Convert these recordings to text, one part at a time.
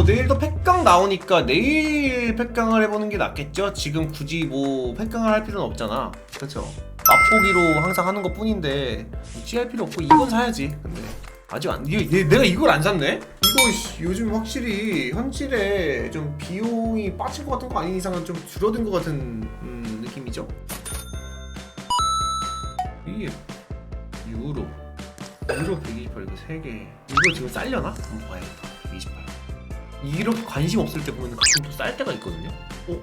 뭐 내일도 팩강 나오니까 내일 팩강을 해보는 게 낫겠죠? 지금 굳이 뭐 팩강을 할 필요는 없잖아 그렇죠? 맛보기로 항상 하는 것 뿐인데 찌할 필요 없고 이건 사야지 근데 아직 안 이게 얘- 내가 이걸 안 샀네? 이거 씨, 요즘 확실히 현질에 좀 비용이 빠진 것 같은 거 아닌 이상은 좀 줄어든 것 같은 음, 느낌이죠? 이게 유로 유로 128 이거 3개 이거 지금 쌀려나? 한번 봐야겠다 128 이렇게 관심 없을 때 보면 가끔 또 쌀 때가 있거든요? 어?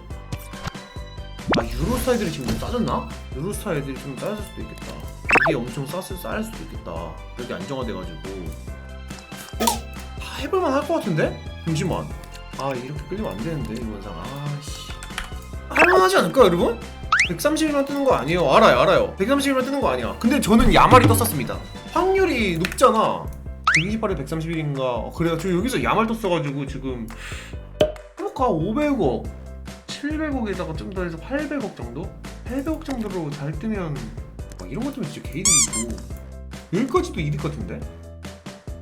아 유로스타 애들이 지금 좀 싸졌나? 유로스타 애들이 좀 싸졌을 수도 있겠다. 이게 엄청 쌌을 쌀 수도 있겠다. 여기 안정화돼가지고. 어? 다 해볼만 할 것 같은데? 잠시만. 아 이렇게 끌리면 안 되는데 이 영상. 아씨. 할만하지 않을까 여러분? 130이면 뜨는 거 아니에요. 알아요 알아요. 130이면 뜨는 거 아니야. 근데 저는 야말이 떴었습니다. 확률이 높잖아 128에 131인가 어, 그래요 저 여기서 야말 떴어가지고 지금 행복하 500억 700억에다가 좀 더 해서 800억 정도? 800억 정도로 잘 뜨면 와, 이런 것 때문에 진짜 개이득이고 여기까지도 이득 같은데?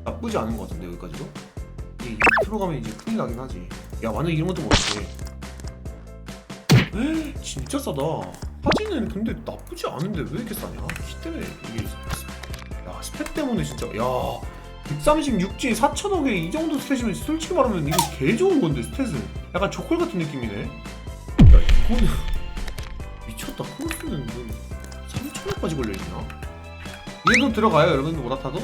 나쁘지 않은 것 같은데 여기까지도? 이게 2% 가면 이제 큰일 나긴 하지 야 완전 이런 것도 못해 진짜 싸다 사진은 근데 나쁘지 않은데 왜 이렇게 싸냐? 키 때문에 이게 야 스펙 때문에 진짜 야 136G 4천억에 이 정도 스탯이면 솔직히 말하면 이거 개 좋은 건데 스탯은 약간 조콜 같은 느낌이네 야 이거는 미쳤다 크로스는 뭐 3천억까지 걸려있나? 얘도 들어가요 여러분 오라타도?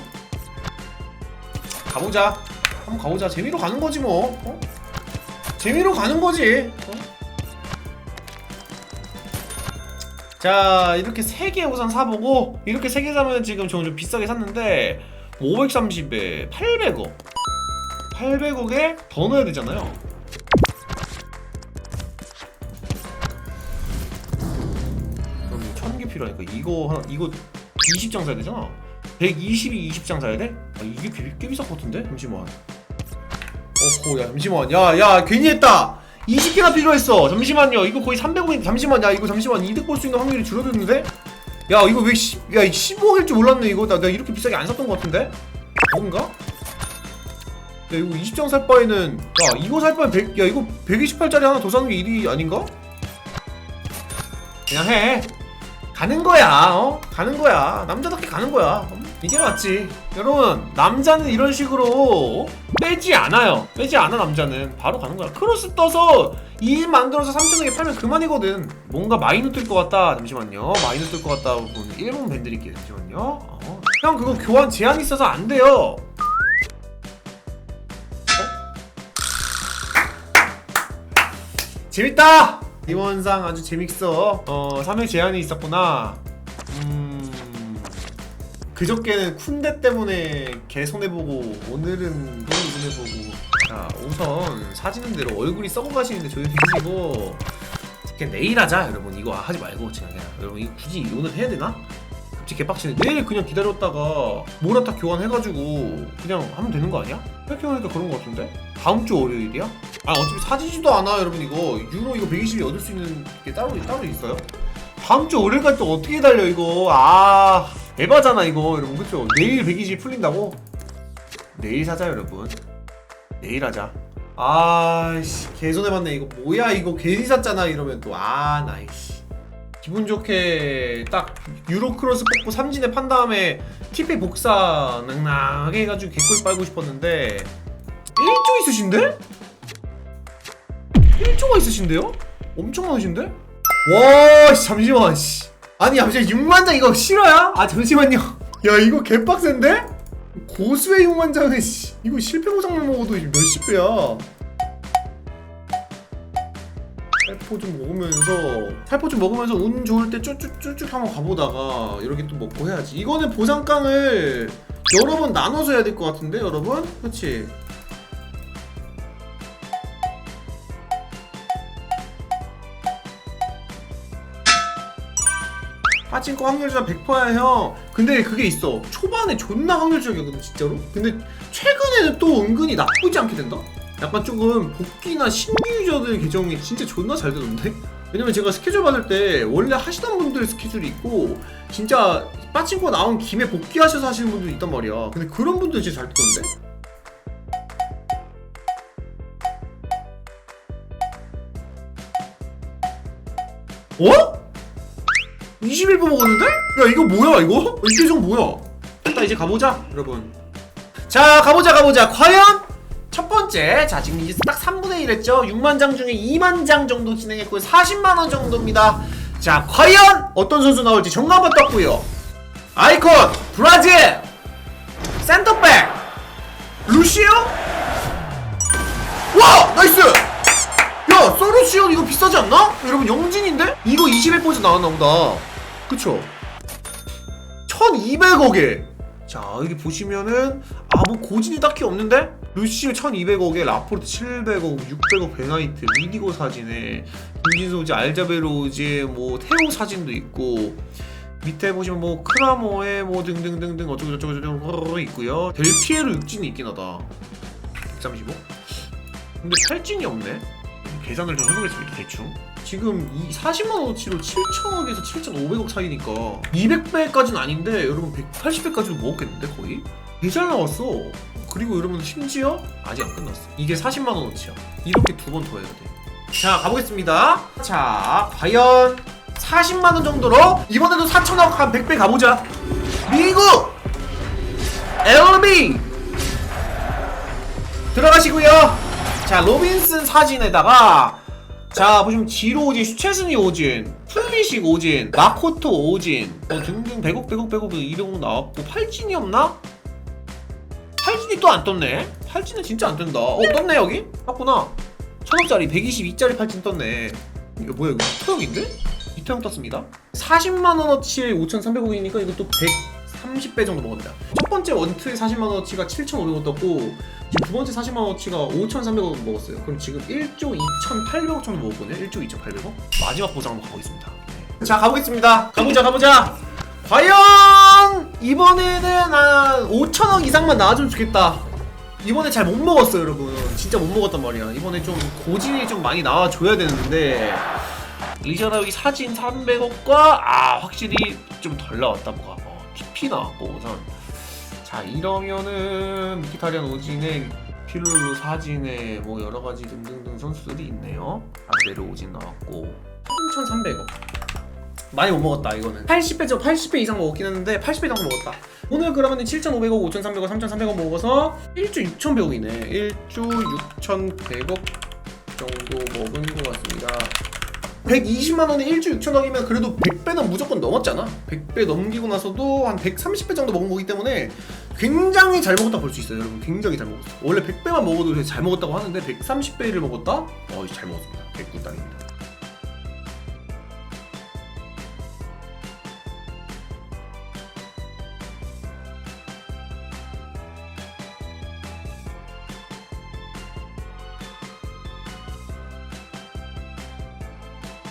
가보자 한번 가보자 재미로 가는 거지 뭐 어? 재미로 가는 거지 어? 자 이렇게 세개 우선 사보고 이렇게 세개 사면 지금 저는 좀 비싸게 샀는데 530에 800억. 800억에 더 넣어야 되잖아요. 그럼 1000개 필요하니까 이거 하나 이거 20장 사야 되잖아. 120이 20장 사야 돼? 아 이게 꽤, 꽤 비쌀 것 같은데? 잠시만. 어호 야 잠시만. 야야 괜히 했다. 20개나 필요했어. 잠시만요. 이거 거의 300억인 잠시만. 야 이거 잠시만. 이득 볼 수 있는 확률이 줄어들는데? 야 이거 왜 10, 야 15억일 줄 몰랐네 이거 나, 내가 이렇게 비싸게 안 샀던 것 같은데? 뭔가? 야 이거 20장 살 바에는 야 이거 살 바에 100, 야 이거 128짜리 하나 더 사는 게 일이 아닌가? 그냥 해 가는 거야 어? 가는 거야 남자답게 가는 거야 어? 이게 맞지. 여러분 남자는 이런 식으로 빼지 않아요. 빼지 않아 남자는. 바로 가는 거야. 크로스 떠서 2인 만들어서 3천원에 팔면 그만이거든. 뭔가 마이너 뜰 것 같다. 잠시만요. 마이너 뜰 것 같다. 분 1분 밴 드릴게요 잠시만요. 어. 형 그거 교환 제한 있어서 안 돼요. 재밌다! 이원상 아주 재밌어. 어, 3일 제한이 있었구나. 음. 그저께는 쿤데 때문에 개 손해보고, 오늘은 돈이 손해보고. 자, 우선 사지는 대로 얼굴이 썩어가시는데 조용히 해주시고. 그냥 내일 하자, 여러분. 이거 하지 말고, 그냥. 여러분, 이거 굳이 오늘 해야 되나? 갑자기 개빡치네. 내일 그냥 기다렸다가 모라타 교환해가지고 그냥 하면 되는 거 아니야? 하니까 그런 거 같은데? 다음 주 월요일이야? 아 어차피 사지지도 않아 여러분 이거 유로 이거 120이 얻을 수 있는 게 따로 따로 있어요? 다음 주 월요일까지 또 어떻게 달려 이거 아 에바잖아 이거 여러분 그쵸? 내일 120이 풀린다고? 내일 사자 여러분 내일 하자 아씨 개손해 봤네 이거 뭐야 이거 괜히 샀잖아 이러면 또 아 나이씨 기분 좋게 딱 유로 크로스 뽑고 삼진에 판 다음에 TP 복사 낭낭하게 해가지고 개꿀 빨고 싶었는데 1조 있으신데? 1조가 있으신데요? 엄청 많으신데? 와 씨, 잠시만 씨. 아니 잠시만 6만장 이거 실화야? 아 잠시만요 야 이거 개빡센데? 고수의 6만장에 씨 이거 실패 보상만 먹어도 몇십 배야 살포 좀 먹으면서 살포 좀 먹으면서 운 좋을 때 쭉쭉쭉쭉 한번 가보다가 이렇게 또 먹고 해야지 이거는 보상깡을 여러 번 나눠서 해야 될 것 같은데 여러분? 그치? 빠친 거 확률전 100%야 형 근데 그게 있어 초반에 존나 확률적이거든 진짜로 근데 최근에는 또 은근히 나쁘지 않게 된다? 약간 조금 복귀나 신규 유저들 계정이 진짜 존나 잘 되던데? 왜냐면 제가 스케줄 받을 때 원래 하시던 분들 스케줄이 있고 진짜 빠친코 나온 김에 복귀하셔서 하시는 분들도 있단 말이야 근데 그런 분들 진짜 잘 되던데? 어? 21분 먹었는데? 야 이거 뭐야 이거? 이 계정 뭐야? 됐다 이제 가보자 여러분. 자 가보자 가보자. 과연 첫 번째 자 지금 이제 딱 3분의 1 했죠? 6만 장 중에 2만 장 정도 진행했고 40만 원 정도입니다. 자 과연 어떤 선수 나올지 정답은 떴고요. 아이콘 브라질! 센터백! 루시오? 와 나이스! 야 소르시온 이거 비싸지 않나? 여러분 영진인데? 이거 21포즈 나왔나 보다 그쵸? 1200억에. 자 여기 보시면은 아 뭐 고진이 딱히 없는데? 루시오 1200억에 라포르트 700억 600억 베나이트 리디고 사진에 김진소지 알자베로지 뭐 테오 사진도 있고 밑에 보시면 뭐 크라모에 뭐 등등등등 어쩌고 저쩌고 저쩌고 있고요. 델피에로 육진이 있긴 하다. 135? 근데 팔진이 없네? 계산을 좀 해보겠습니다 대충 지금 이 40만 원어치로 7천억에서 7,500억 사이니까 200배까지는 아닌데 여러분 180배까지도 먹었겠는데 거의? 되게 잘 나왔어 그리고 여러분 심지어 아직 안 끝났어. 이게 40만 원어치야. 이렇게 두 번 더 해야 돼 자 가보겠습니다. 자 과연 40만 원 정도로 이번에도 4천억 한 100배 가보자. 미국! LB 들어가시고요. 자 로빈슨 사진에다가 자 보시면 지로 오진, 슈체스니 오진, 플리식 오진, 마코토 오진 뭐 등등 100억 100억 100억 이런 거 나왔고 팔진이 없나? 팔진이 또 안 떴네 팔진은 진짜 안 뜬다 어 떴네 여기? 떴구나 천억짜리 122짜리 팔진 떴네 이거 뭐야 이거 이태형인데? 이태형 떴습니다 40만원어치에 5,300억이니까 이것도 130배 정도 먹었다 첫 번째 원트에 40만원어치가 7,500원 떴고 지금 두 번째 40만원어치가 5,300원 먹었어요. 그럼 지금 1조 2,800억 정도 먹었거든요. 1조 2,800억? 마지막 보장 한번 가보겠습니다. 자 가보겠습니다. 가보자 가보자. 과연 이번에는 한 5천억 이상만 나와주면 좋겠다. 이번에 잘 못 먹었어요 여러분. 진짜 못 먹었단 말이야. 이번에 좀 고진이 좀 많이 나와줘야 되는데. 리저나 여기 사진 300억과 아 확실히 좀 덜 나왔다 뭐가. 어, TP 나왔고 우선 자 이러면은 미키타리안 오진에 필룰루 사진에 뭐 여러 가지 등등등 선수들이 있네요. 아베르 오진 나왔고. 3,300억. 많이 못 먹었다 이거는. 80배 저 80배 이상 먹었긴 했는데 80배 정도 먹었다. 오늘 그러면 7,500억, 5,300억, 3,300억 먹어서 1조 6,100억이네. 1조 6,100억 정도 먹은 것 같습니다 120만 원에 1조 6천억이면 그래도 100배는 무조건 넘었잖아. 100배 넘기고 나서도 한 130배 정도 먹은 거기 때문에 굉장히 잘 먹었다 볼 수 있어요 여러분. 굉장히 잘 먹었어 원래 100배만 먹어도 잘 먹었다고 하는데 130배를 먹었다? 어, 잘 먹었습니다. 100군 땅입니다